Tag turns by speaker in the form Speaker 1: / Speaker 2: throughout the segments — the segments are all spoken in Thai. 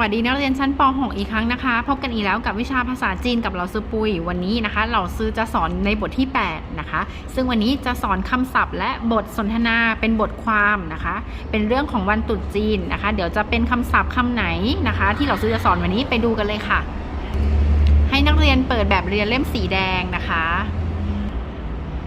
Speaker 1: วัสดีนักเรียนชั้นป .6 อีกครั้งนะคะ พบกันอีกแล้วกับวิชาภาษาจีนกับเราซื้อปุย วันนี้นะคะ เราซื้อจะสอนในบทที่ 8 นะคะ ซึ่งวันนี้จะสอนคำศัพท์ และบทสนทนาเป็นบทความนะคะ เป็นเรื่องของวันตรุษจีนนะคะ เดี๋ยวจะเป็นคำศัพท์คำไหนนะคะ ที่เราซื้อจะสอนวันนี้ไปดูกันเลยค่ะ ให้นักเรียนเปิดแบบเรียนเล่มสีแดงนะคะ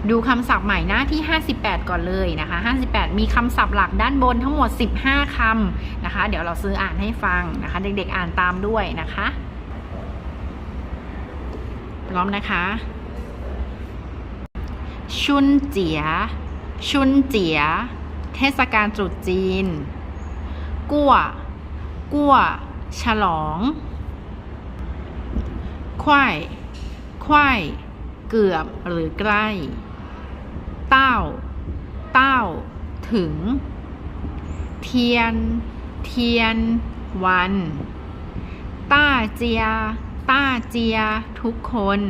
Speaker 1: ดูคำศัพท์ใหม่หน้าที่ 58 ก่อนเลยนะคะ 58 มีคำศัพท์หลักด้านบนทั้งหมด 15 คำนะคะ เดี๋ยวเราซื้ออ่านให้ฟังนะคะ เด็กๆอ่านตามด้วยนะคะ พร้อมนะคะ ชุนเจีย ชุนเจีย เทศกาลตรุษจีน กั่วกั่วฉลองควายควายเกือบหรือใกล้ ต้า เต้า ถึง เทียน เทียน วัน ต้าเจีย ต้าเจีย ทุกคน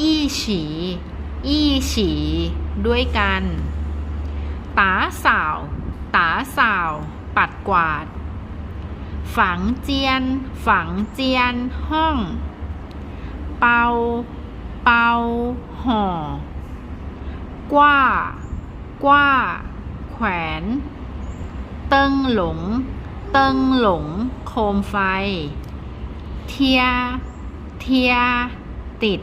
Speaker 1: อี้ฉี อี้ฉี ด้วยกันตาสาว ตาสาว ปัดกวาด ฝังเจียน ฝังเจียน ห้อง เปา เปาห่อ กว้ากว้า แขวน เติ้งหลง เติ้งหลง โคมไฟ เทีย เทีย ติด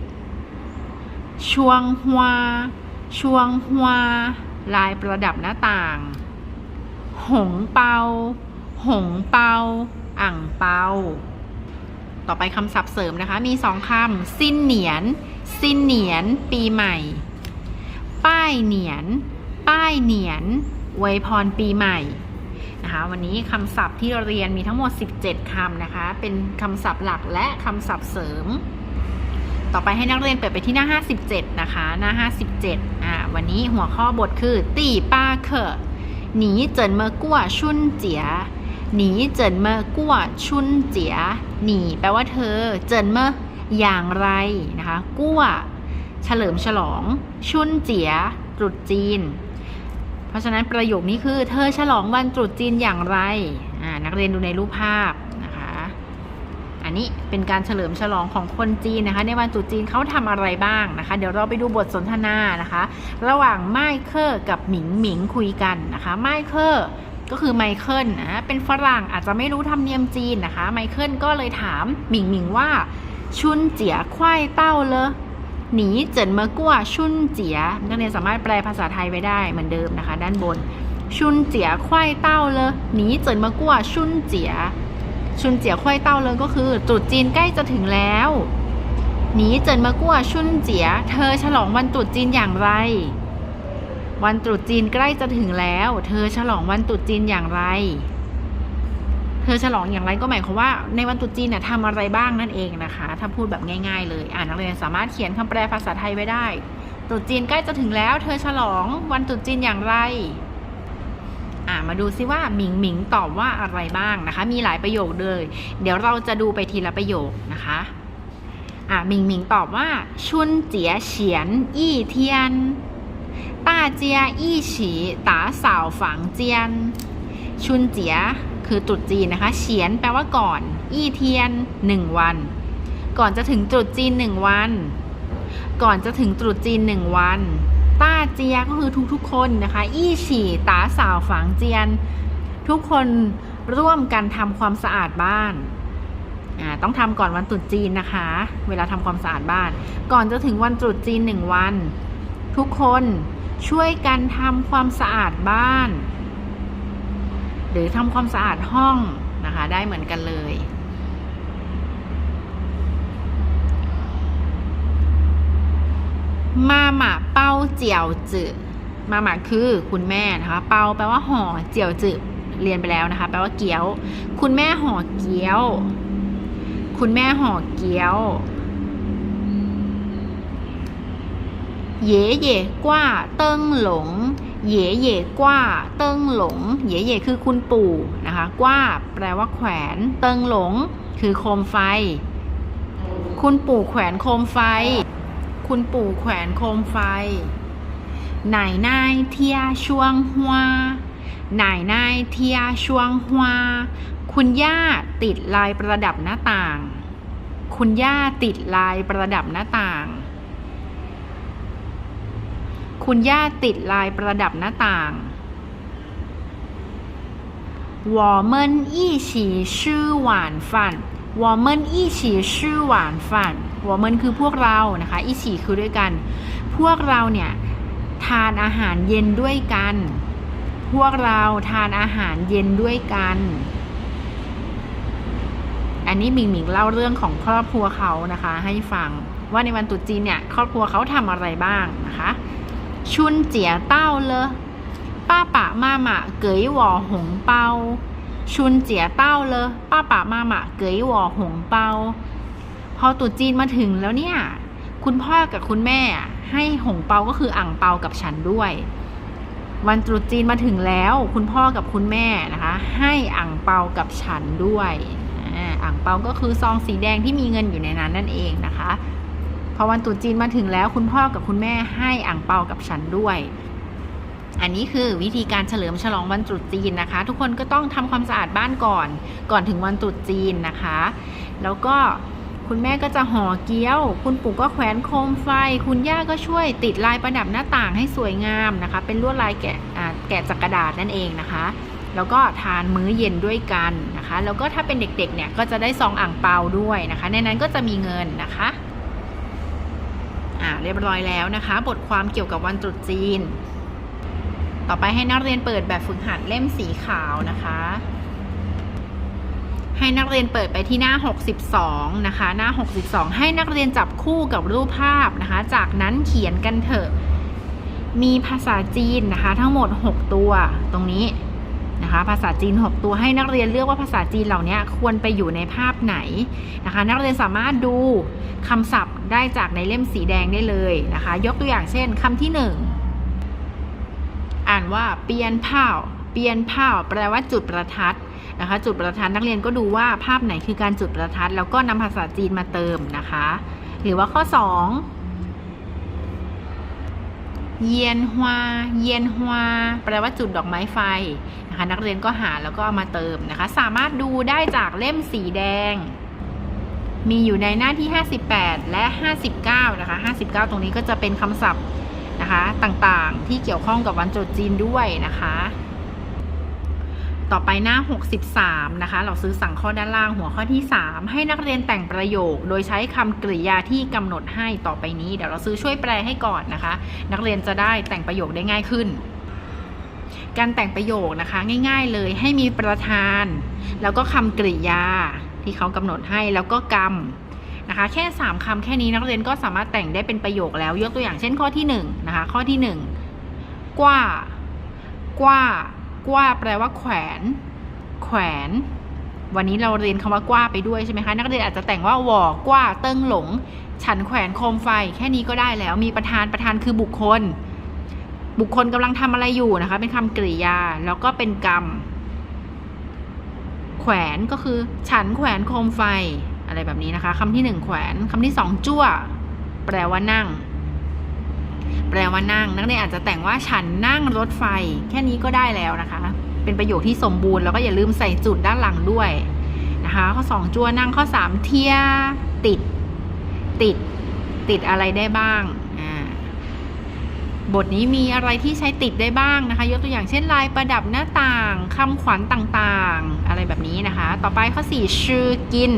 Speaker 1: ช่วงหัวช่วงหัว ลายประดับหน้าต่าง หงเปา หงเปา อ่างเปา ต่อไปคำศัพท์เสริมนะคะ มีสองคำ สิ้นเหนียน สิ้นเหนียน ปีใหม่ ป้ายเหนียน ป้ายเหนียนอวยพรปีใหม่นะคะวันนี้คำศัพท์ที่เราเรียนมีทั้งหมด 17 คำนะคะ เป็นคำศัพท์หลักและคำศัพท์เสริม ต่อไปให้นักเรียนเปิดไปที่หน้า 57 นะคะ หน้า 57อ่าวันนี้หัวข้อบทคือ ตีป้าเคอหนีเจินเมอกั่วชุนเจียหนีเจินเมอกั่วชุนเจียหนีแปลว่าเธอ เจินเมออย่างไรนะคะ กั่ว เฉลิมฉลอง ชุนเจียตรุษจีน เพราะฉะนั้นประโยคนี้คือเธอฉลองวันตรุษจีนอย่างไร นักเรียนดูในรูปภาพนะคะ อันนี้เป็นการเฉลิมฉลองของคนจีนนะคะ ในวันตรุษจีนเขาทำอะไรบ้างนะคะ เดี๋ยวเราไปดูบทสนทนานะคะ ระหว่างไมเคิลกับหมิงหมิงคุยกันนะคะไมเคิลก็คือไมเคิลนะเป็นฝรั่งอาจจะไม่รู้ธรรมเนียมจีนนะคะไมเคิลก็เลยถามหมิงหมิงว่าชุนเจียควายเต้าเลย หนีเจินเมอกัวชุนเจียนักเรียนสามารถแปลภาษาไทยไว้ได้เหมือนเดิมนะคะ ด้านบน ชุนเจียควายเต้าเลยหนีเจินเมอกัวชุนเจียชุนเจียควายเต้าเลยก็คือตรุษจีนใกล้จะถึงแล้วหนีเจินมากัวชุนเจีย เธอฉลองวันตรุษจีนอย่างไร วันตรุษจีนใกล้จะถึงแล้ว เธอฉลองวันตรุษจีนอย่างไร เธอฉลองอย่างไรก็หมายความว่า ในวันตรุษจีนน่ะทำอะไรบ้างนั่นเองนะคะ ถ้าพูดแบบง่าย ๆ เลย อ่านนักเรียนสามารถเขียนคำแปลภาษาไทยไว้ได้ ตรุษจีนใกล้จะถึงแล้ว เธอฉลองวันตรุษจีนอย่างไร อ่ามาดูซิว่าหมิงหมิงตอบว่าอะไรบ้างนะคะ มีหลายประโยคเลย เดี๋ยวเราจะดูไปทีละประโยคนะคะ อ่าหมิงหมิงตอบว่า ชุนเจียเฉียนอี้เทียน大家一起打扫房间ชุนเจีย คือตรุษจีนนะคะเฉียนแปลว่าก่อน อี้เทียนหนึ่งวัน ก่อนจะถึงตรุษจีนหนึ่งวัน ก่อนจะถึงตรุษจีนหนึ่งวันต้าเจียก็คือทุกๆคนนะคะ อี้ฉี่ตาสาวฝังเจียน ทุกคนร่วมกันทำความสะอาดบ้านต้องทำก่อนวันตรุษจีนนะคะ เวลาทำความสะอาดบ้าน ก่อนจะถึงวันตรุษจีนหนึ่งวัน ทุกคนช่วยกันทำความสะอาดบ้าน หรือทำความสะอาดห้องนะคะ ได้เหมือนกันเลยมาหมาเป้าเจียวจือมาหมาคือคุณแม่นะคะ เปาแปลว่าห่อเจียวจือเรียนไปแล้วนะคะ แปลว่าเกี๊ยว คุณแม่ห่อเกี๊ยว คุณแม่ห่อเกี๊ยวเย่เย่กว่าเติ้งหลง เย่เย่กว่าเติ้งหลง เย่เย่คือคุณปู่นะคะ กว่าแปลว่าแขวน เติ้งหลง คือโคมไฟ คุณปู่แขวนโคมไฟ คุณปู่แขวนโคมไฟไหนนายเทียช่วงหัวหนายนายเทียช่วงฮวาคุณย่าติดลายประดับหน้าต่าง คุณย่าติดลายประดับหน้าต่าง คุณย่าติดลายประดับหน้าต่าง我们一起吃晚饭我们一起吃晚饭我们คือพวกเรานะคะ一起คือด้วยกัน พวกเราเนี่ยทานอาหารเย็นด้วยกัน พวกเราทานอาหารเย็นด้วยกัน อันนี้หมิงหมิงเล่าเรื่องของครอบครัวเขานะคะ ให้ฟังว่าในวันตรุษจีนเนี่ย ครอบครัวเขาทำอะไรบ้างนะคะ ชุนเจียเต้าเลยป้าป่ามาหมาเกยหวอหงเปาชุนเจียเต้าเลยป้าป่ามาหมาเกยหวอหงเปาพอตรุษจีนมาถึงแล้วเนี่ย คุณพ่อกับคุณแม่ให้หงเปาก็คืออ่างเปากับฉันด้วย วันตรุษจีนมาถึงแล้ว คุณพ่อกับคุณแม่นะคะ ให้อ่างเปากับฉันด้วยอ่างเปาก็คือซองสีแดงที่มีเงินอยู่ในนั้นนั่นเองนะคะ อวันตรุษจีนมาถึงแล้วคุณพ่อกับคุณแม่ให้อ่างเปากับฉันด้วย อันนี้คือวิธีการเฉลิมฉลองวันตรุษจีนนะคะ ทุกคนก็ต้องทำความสะอาดบ้านก่อน ก่อนถึงวันตรุษจีนนะคะ แล้วก็คุณแม่ก็จะห่อเกี๊ยว คุณปู่ก็แขวนโคมไฟ คุณย่าก็ช่วยติดลายประดับหน้าต่างให้สวยงามนะคะ เป็นลวดลายแกะแกะจากกระดาษนั่นเองนะคะ แล้วก็ทานมื้อเย็นด้วยกันนะคะ แล้วก็ถ้าเป็นเด็กๆเนี่ยก็จะได้ซองอ่างเปาด้วยนะคะ ในนั้นก็จะมีเงินนะคะ อ่าเรียบร้อยแล้วนะคะ บทความเกี่ยวกับวันตรุษจีน ต่อไปให้นักเรียนเปิดแบบฝึกหัดเล่มสีขาวนะคะ ให้นักเรียนเปิดไปที่หน้า 62 นะคะ หน้า 62 ให้นักเรียนจับคู่กับรูปภาพนะคะ จากนั้นเขียนกันเถอะ มีภาษาจีนนะคะ ทั้งหมด 6 ตัวตรงนี้ นะคะ ภาษาจีน 6 ตัวให้นักเรียนเลือกว่าภาษาจีนเหล่านี้ควรไปอยู่ในภาพไหนนะคะ นักเรียนสามารถดูคำศัพท์ได้จากในเล่มสีแดงได้เลยนะคะ ยกตัวอย่างเช่นคำที่ 1 อ่านว่าเปียนเผาเปียนเผาแปลว่าจุดประทัดนะคะ จุดประทัดนักเรียนก็ดูว่าภาพไหนคือการจุดประทัด แล้วก็นำภาษาจีนมาเติมนะคะ หรือว่าข้อ 2 เยียนฮวาเยียนฮวาแปลว่าจุดดอกไม้ไฟนะคะนักเรียนก็หาแล้วก็เอามาเติมนะคะ สามารถดูได้จากเล่มสีแดง มีอยู่ในหน้าที่ 58 และ 59 นะคะ 59 ตรงนี้ก็จะเป็นคำศัพท์นะคะต่างๆ ที่เกี่ยวข้องกับวันจดจีนด้วยนะคะ ต่อไปหน้า 63 นะคะ เราซื้อสั่งข้อด้านล่างหัวข้อที่ 3 ให้นักเรียนแต่งประโยค โดยใช้คำกริยาที่กำหนดให้ต่อไปนี้ เดี๋ยวเราซื้อช่วยแปลให้ก่อนนะคะ นักเรียนจะได้แต่งประโยคได้ง่ายขึ้น การแต่งประโยคนะคะง่าย ๆ เลยให้มีประธาน แล้วก็คำกริยาที่เขากำหนดให้แล้วก็กรรมนะคะแค่ 3คำแค่นี้นักเรียนก็สามารถแต่งได้เป็นประโยคแล้วยกตัวอย่างเช่นข้อที่1นะคะข้อที่ 1 กว้ากว้า กว้าแปลว่าแขวน แขวน วันนี้เราเรียนคำว่ากว้าไปด้วยใช่ไหมคะนักเรียนอาจจะแต่งว่าหวอกว้าเติ้งหลง ฉันแขวนโคมไฟ แค่นี้ก็ได้แล้ว มีประธานประธานคือบุคคล บุคคลกำลังทำอะไรอยู่นะคะ เป็นคำกริยาแล้วก็เป็นกรรม แขวนก็คือ ฉันแขวนโคมไฟอะไรแบบนี้นะคะคำที่หนึ่งแขวนคำที่สองจั่ว แปลว่านั่ง แปลว่านั่ง นักเรียนอาจจะแต่งว่าฉันนั่งรถไฟ แค่นี้ก็ได้แล้วนะคะ เป็นประโยคที่สมบูรณ์แล้วก็อย่าลืมใส่จุดด้านหลังด้วยนะคะ ข้อสองจั่วนั่งข้อสามเทียติด ติด ติดอะไรได้บ้างอ่าบทนี้มีอะไรที่ใช้ติดได้บ้างนะคะ ยกตัวอย่างเช่นลายประดับหน้าต่างคำขวัญต่างๆ อะไรแบบนี้นะคะ ต่อไปข้อสี่ชื่อกิน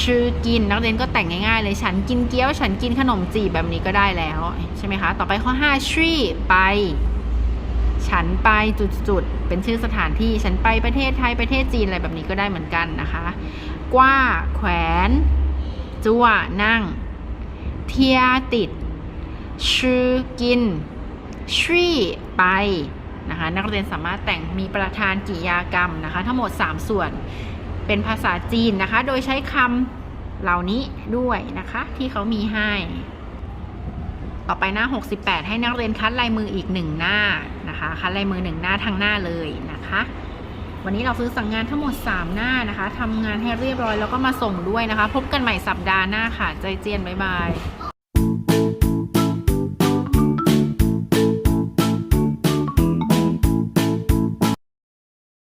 Speaker 1: ชื่อกินนักเรียนก็แต่งง่ายๆเลยฉันกินเกี๊ยว ฉันกินขนมจีบแบบนี้ก็ได้แล้วใช่ไหมคะ ต่อไปข้อ5ชี่ไป ฉันไปจุดๆเป็นชื่อสถานที่ฉันไปประเทศไทยประเทศจีนอะไรแบบนี้ก็ได้เหมือนกันนะคะกว้าแขวนจั่วนั่ง เทียติด ชื่อกินชี่ไปนะคะนักเรียนสามารถแต่งมีประธานกิริยากรรมนะคะ ทั้งหมด 3 ส่วน เป็นภาษาจีนนะคะ โดยใช้คำเหล่านี้ด้วยนะคะ ที่เขามีให้ ต่อไปหน้า 68 ให้นักเรียนคัดลายมืออีกหนึ่งหน้านะคะ คัดลายมือหนึ่งหน้าทางหน้าเลยนะคะ วันนี้เราซื้อสั่งงานทั้งหมด 3 หน้านะคะทำงานให้เรียบร้อยแล้วก็มาส่งด้วยนะคะ พบกันใหม่สัปดาห์หน้าค่ะ ใจเจียน บ๊ายบาย